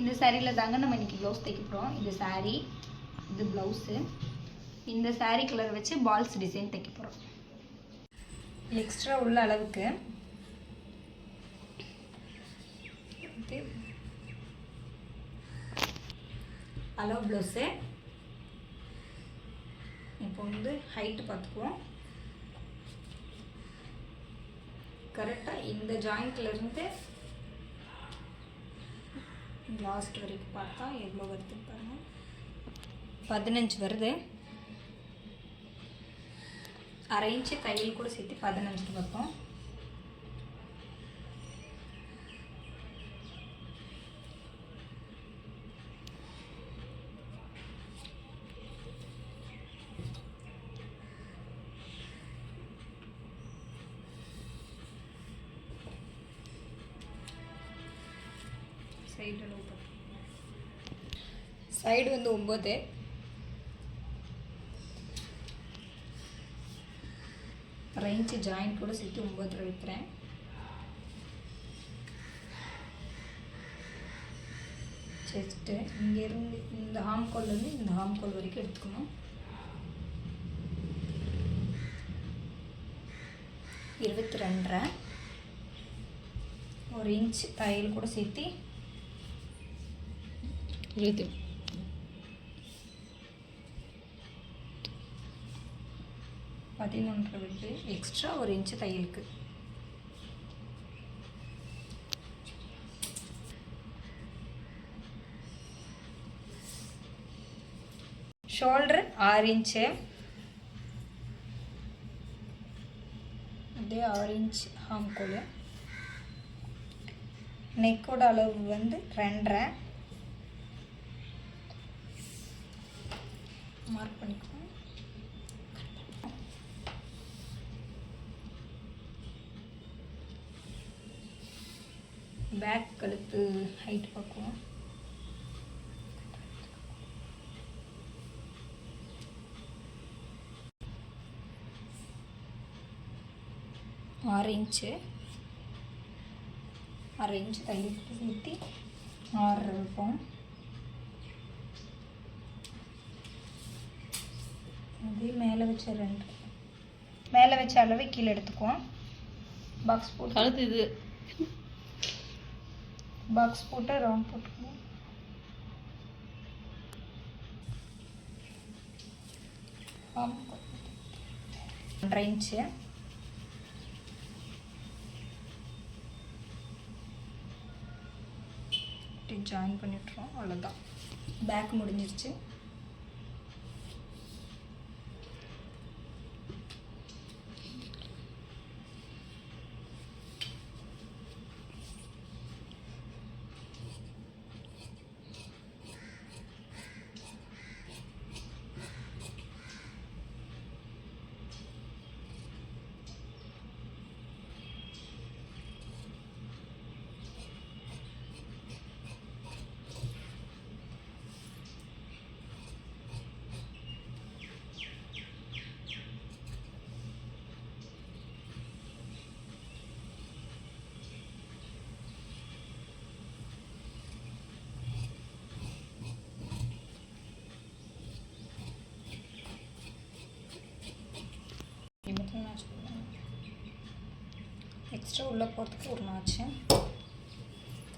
இந்த சாரியில் தாங்க நம்ம இன்றைக்கி ப்ளவுஸ் தைக்க போகிறோம் இது saree இது ப்ளவுஸு இந்த சாரீ கலர் வச்சு பால்ஸ் டிசைன் தைக்க போகிறோம் எக்ஸ்ட்ரா உள்ள அளவுக்கு. அளவு ப்ளவுஸு இப்போ வந்து ஹைட்டு பார்த்துக்குவோம். கரெக்டாக இந்த ஜாயிண்ட்லேருந்து லாஸ்ட் வரைக்கும் பார்த்தா எவ்வளோ வருது பாருங்க பதினஞ்சு வருது அரை இன்ச்சு தையல் கூட சேர்த்து பதினஞ்சுக்கு வைப்போம் சைடு சைடு வந்து ஒம்பது. ரேஞ்சு ஜாயின் கூட சேர்த்து ஒம்பது வைக்கிறேன். செஸ்ட்டு இங்கேருந்து இந்த ஹாம்கோல்லேருந்து இந்த ஹாம்கோல் வரைக்கும் எடுத்துக்கணும். இருபத்தி ரெண்டரை ஒரு இன்ச் தையல் கூட சேர்த்து இருபத்தி பதினொன்று விட்டு எக்ஸ்ட்ரா ஒரு இன்ச்சு தையலுக்கு. ஷோல்டர் ஆறு இன்ச்சு அப்படியே ஆறு இன்ச் ஹாம்கோல் நெக்கோட அளவு வந்து ரெண்டரை. மார்க் பண்ணிக்கோ. பேக் கழுத்து ஹைட் பார்க்குவோம். ஆறு இன்ச்சு. அரை இன்ச்சு தையல் சேர்த்து ஆறு அதே மேலே வச்ச ரெண்டு. மேலே வச்ச அளவு கீழே எடுத்துக்குவோம். பாக்ஸ் போட்டு கழுத்து இது. பாக்ஸ் போட்டு ரவுண்ட் போட்டுக்கணும் ஒன்றரை இன்ச்சு ஜாயின் பண்ணிட்டுறோம் அவ்வளோதான் பேக் முடிஞ்சிருச்சு. எக்ஸ்ட்ரா உள்ளே போகிறதுக்கு ஒரு நாச்சு.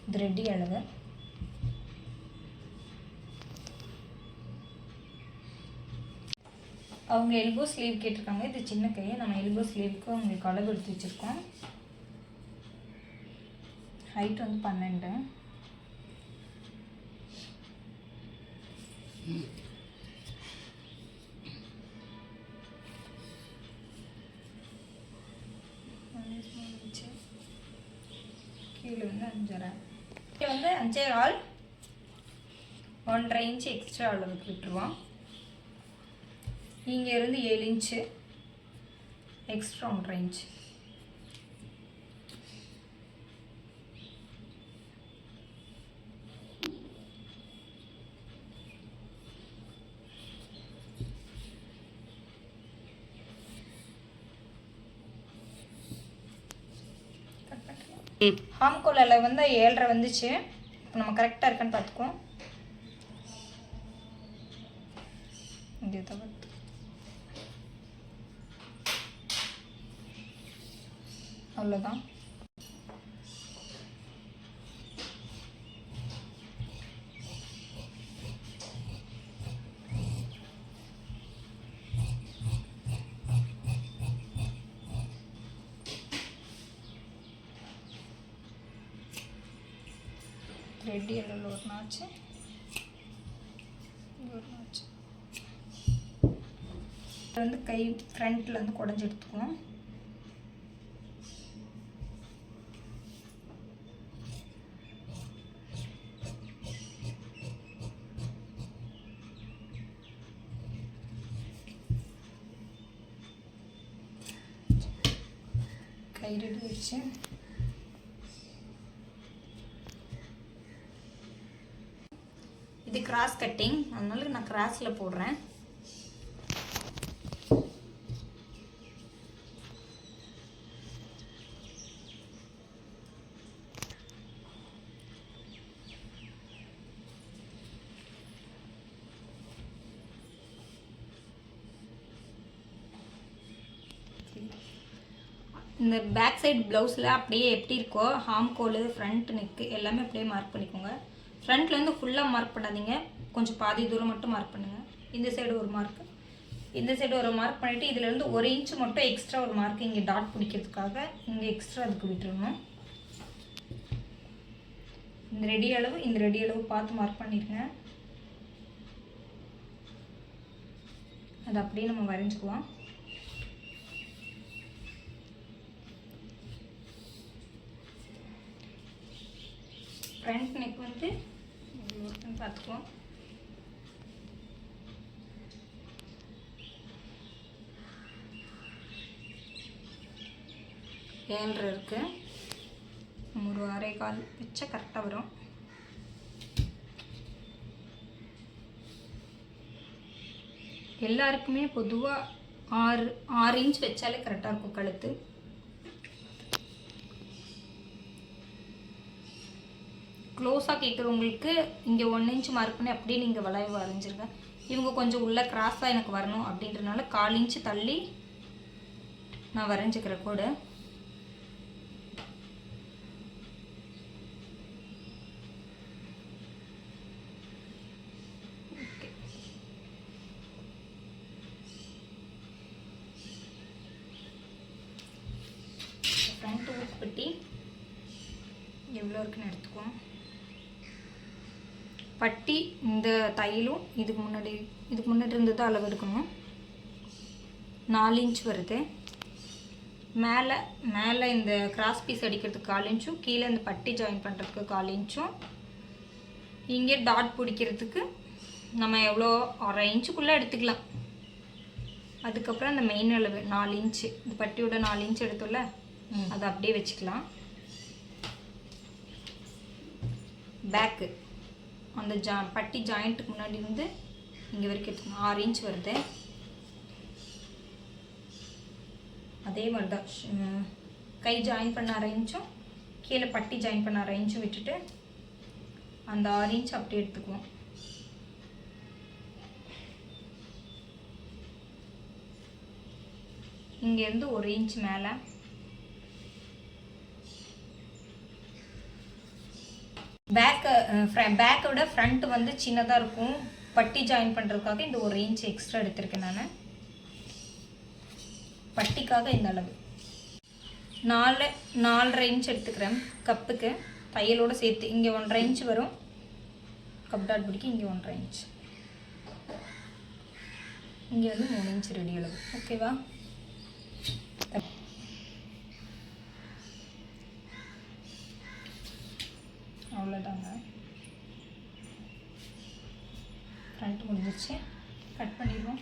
இது ரெடி அளவு. அவங்க எல்போ ஸ்லீவ் கேட்டிருக்காங்க. இது சின்ன கையை நம்ம எல்போ ஸ்லீவுக்கு அவங்களுக்கு அளவு எடுத்து வச்சுருக்கோம். ஹைட் வந்து பன்னெண்டு. அஞ்சரை வந்து அஞ்சே கால் ஒன்றரை இன்ச்சு எக்ஸ்ட்ரா அளவுக்கு விட்டுருவோம். இங்கே இருந்து ஏழு இன்ச்சு எக்ஸ்ட்ரா ஒன்றரை இன்ச்சு. ம். ஹாம்கோலில் வந்து ஏழரை வந்துச்சு. இப்போ நம்ம கரெக்டாக இருக்கான்னு பார்த்துக்குவோம். இது தவிர்த்து அவ்வளோதான் த்ரெட் எல்லோவில் ஒரு நாச்சு. ஒரு நாச்சு. இது வந்து கை ஃப்ரண்ட்டில் வந்து குடஞ்சி எடுத்துக்குவோம். கை ரெடி ஆயிடுச்சு இது கிராஸ் கட்டிங் அதனால நான் கிராஸில் போடுறேன். இந்த பேக் சைடு ப்ளவுஸில் அப்படியே எப்படி இருக்கோ ஹாம் கோல் ஃப்ரண்ட் நெக்கு எல்லாமே அப்படியே மார்க் பண்ணிக்கோங்க. ஃப்ரண்ட்லேருந்து ஃபுல்லாக மார்க் பண்ணாதீங்க. கொஞ்சம் பாதி தூரம் மட்டும் மார்க் பண்ணுங்கள் இந்த சைடு ஒரு மார்க் இந்த சைடு ஒரு மார்க் பண்ணிவிட்டு இதுலேருந்து ஒரு இன்ச் மட்டும் எக்ஸ்ட்ரா ஒரு மார்க் இங்கே டாட் பிடிக்கிறதுக்காக இங்கே எக்ஸ்ட்ரா அதுக்கு விட்டுருணும் இந்த ரெடி அளவு இந்த ரெடி அளவு பார்த்து மார்க் பண்ணிடுங்க அது அப்படியே நம்ம வரைஞ்சிக்குவோம் ஃப்ரண்ட் நெக் வந்து பார்த்துக்குவோம். ஏழரை இருக்குது ஒரு அரை கால் வச்சா கரெக்டாக வரும். எல்லாருக்குமே பொதுவாக ஆறு ஆறு இன்ச் வச்சாலே கரெக்டாக இருக்கும் கழுத்து. க்ளோஸாக கேட்குறவங்களுக்கு இங்கே ஒன் இன்ச் மார்க் பண்ணி அப்படியே நீங்கள் வளைவு வரைஞ்சிருங்க. இவங்க கொஞ்சம் உள்ளே கிராஸாக எனக்கு வரணும் அப்படின்றனால கால் இன்ச்சு தள்ளி நான் வரைஞ்சிக்கிறேன் கூட. ஃப்ரண்ட் ஊக்குப்பட்டி எவ்வளோ இருக்குன்னு எடுத்துக்குவோம். பட்டி இந்த தையலும் இதுக்கு முன்னாடி இதுக்கு முன்னாடி இருந்தது அளவு எடுக்கணும் நாலு இன்ச் வருது. மேலே மேலே இந்த கிராஸ் பீஸ் அடிக்கிறதுக்கு கால் இன்ச்சும் கீழே இந்த பட்டி ஜாயின் பண்ணுறதுக்கு கால் இன்ச்சும் இங்கே டாட் பிடிக்கிறதுக்கு நம்ம எவ்வளோ? அரை இன்ச்சுக்குள்ளே எடுத்துக்கலாம். அதுக்கப்புறம் அந்த மெயின் அளவு நாலு இன்ச்சு இந்த பட்டியோட நாலு இன்ச் எடுத்தோம்ல அதை அப்படியே வச்சுக்கலாம். பேக்கு அந்த ஜா பட்டி ஜாயிண்ட்டுக்கு முன்னாடி வந்து இங்கே வரைக்கும் எடுத்துக்கணும் ஆறு இன்ச் வருது. அதே மாதிரி தான் கை ஜாயின் பண்ண அரை இன்ச்சும் கீழே பட்டி ஜாயின் பண்ண அரை இன்ச்சும் விட்டுட்டு அந்த ஆறு இன்ச் அப்படியே எடுத்துக்குவோம். இங்கேருந்து ஒரு இன்ச் மேலே பேக்கு பேக்கை பேக்கோட ஃப்ரண்ட் வந்து சின்னதாக இருக்கும். பட்டி ஜாயின் பண்ணுறதுக்காக இந்த ஒரு இன்ச் எக்ஸ்ட்ரா எடுத்திருக்கேன் நான். பட்டிக்காக இந்த அளவு. நாலு நாலரை இன்ச் எடுத்துக்கிறேன் கப்புக்கு. தையலோடு சேர்த்து இங்கே ஒன்றரை இன்ச் வரும். கப் டாட் பிடிக்க இங்கே ஒன்றரை இன்ச் இங்கே வந்து மூணு இன்ச் ரெடி அளவு. ஓகேவா அவ்வளோதாங்க ஃப்ரண்ட் முடிஞ்சிச்சு கட் பண்ணிடுவோம்.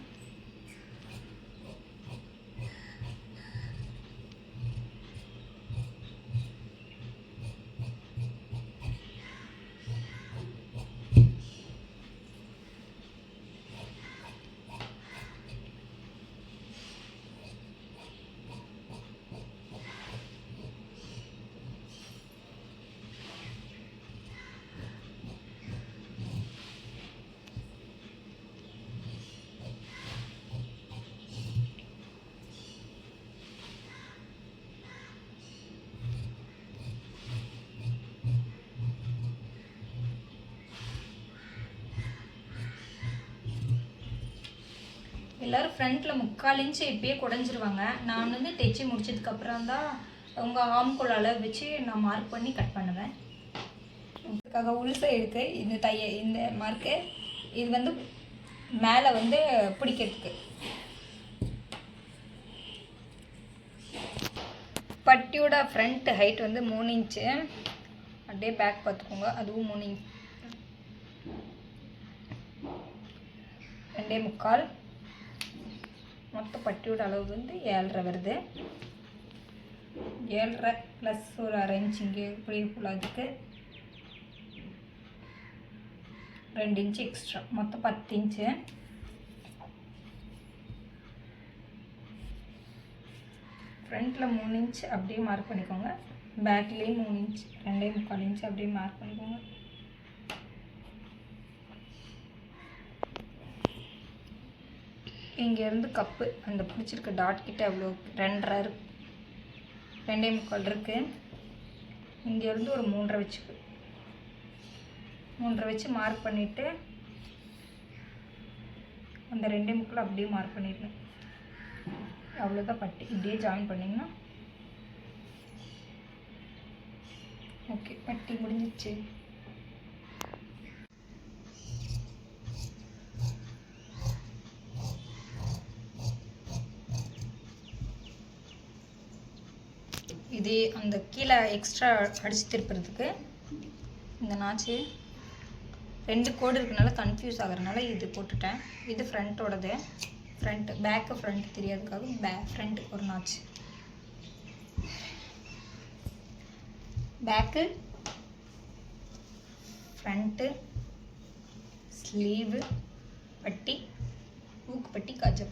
எல்லாரும் ஃப்ரண்ட்டில் முக்கால் இன்ச்சு இப்பயே குடஞ்சிருவாங்க. நான் வந்து தைச்சி முடிச்சதுக்கப்புறம் தான் உங்கள் ஆம்கோல் அளவு வச்சு நான் மார்க் பண்ணி கட் பண்ணுவேன். இதுக்காக உள் சைடுக்கு இந்த தைய இந்த மார்க்கு இது வந்து மேலே வந்து பிடிக்கிறதுக்கு. பட்டியோட ஃப்ரண்ட் ஹைட் வந்து மூணு இன்ச்சு அப்படியே பேக் பார்த்துக்கோங்க. அதுவும் மூணு இன்ச் ரெண்டே முக்கால். மொத்த பட்டியோட அளவு வந்து ஏழரை வருது. ஏழரை ப்ளஸ் ஒரு அரை இன்ச் இங்கே இப்படி இருக்குல்ல அதுக்கு. ரெண்டு இன்ச்சு எக்ஸ்ட்ரா மொத்தம் பத்து இன்ச்சு ஃப்ரண்ட்டில் மூணு இன்ச் அப்படியே மார்க் பண்ணிக்கோங்க. பேக்லேயும் மூணு இன்ச் ரெண்டே முக்கால் இன்ச் அப்படியே மார்க் பண்ணிக்கோங்க. இங்கேருந்து கப்பு. அந்த பிடிச்சிருக்க டாட் கிட்ட அவ்வளோ ரெண்டரை இருக்கு ரெண்டே முக்கால் இருக்குது இங்கேருந்து ஒரு மூன்றரை வச்சுக்கு. மூன்றரை வச்சு மார்க் பண்ணிவிட்டு அந்த ரெண்டே முக்கால் அப்படியே மார்க் பண்ணிடணும். அவ்வளோதான் பட்டி. இப்படியே ஜாயின் பண்ணிங்கன்னா ஓகே பட்டி முடிஞ்சிச்சு. இது அந்த கீழே எக்ஸ்ட்ரா அடிச்சு திருப்புறதுக்கு இந்த நாச்சு. ரெண்டு கோடு இருக்கனால கன்ஃபியூஸ் ஆகிறனால இது போட்டுட்டேன். இது ஃப்ரண்ட்டோடது ஃப்ரண்ட் பேக்கு ஃப்ரண்ட் தெரியாதுக்காக பே ஃப்ரண்ட் ஒரு நாச்சு. பேக்கு ஃப்ரண்ட்டு ஸ்லீவு பட்டி ஊக்கு பட்டி காஜா